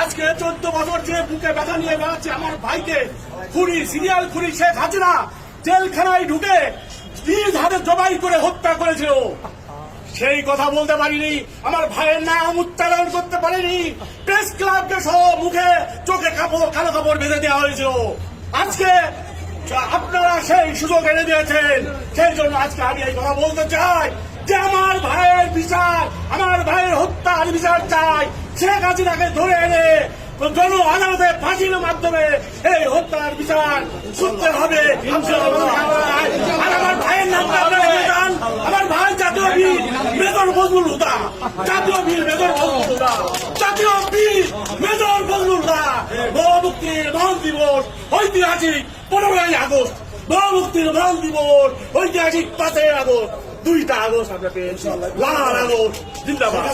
আজকে চোদ্দ বছর যে বুকে ব্যথা নিয়ে বেড়াচ্ছে আমার ভাইকে, খুনি, সিরিয়াল খুনি শেখ হাসিনা জেলখানায় ঢুকে নিজ হাতে জবাই করে হত্যা করেছিল। সেই কথা বলতে পারিনি, আমার ভাইয়ের নাম উচ্চারণ করতে পারিনি। প্রেস ক্লাবকে সহ মুখে চোখে কাপড়, কালো কাপড় বেঁধে দেওয়া হয়েছিল। আজকে আপনারা সেই সুযোগ এনে দিয়েছেন। সেই জন্য আজকে আমি এই কথা বলতে চাই যে আমার ভাইয়ের বিচার, আমার চাই শেখ হাসিনাকে ধরে এনে জন আদালতে ফাঁসির মাধ্যমে এই হত্যার বিচার শুনতে হবে। আর আমার ভাইয়ের নাম আমার ভাই জাতীয় বীর মেজর বজলুল হুদা। জাতীয় বীর মেজর বজলুল হুদা। জাতীয় বীর মেজর বজলুল হুদা। গণমুক্তির মহান দিবস ঐতিহাসিক পনেরোই আগস্ট। গণমুক্তির মহান দিবস ঐতিহাসিক পাঁচই আগস্ট। দুইটা আগস্ট আমরা পেয়েছি। লাল আগস্ট, জিন্দাবাদ।